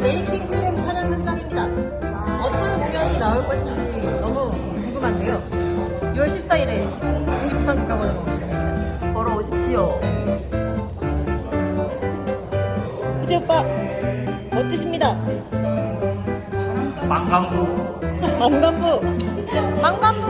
메이킹 필름 촬영 현장입니다. 어떤 공연이 나올 것인지 너무 궁금한데요. 6월 14일에 국립부산 국가관으로 오시면 됩니다. 걸어오십시오. 이재 오빠 멋지십니다. 망상구 망간부 망간부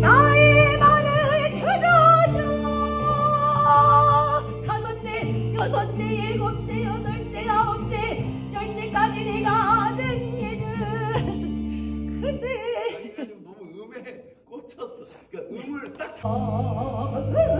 나의 말을 들어줘. 다섯째 여섯째 일곱째 여덟째 딱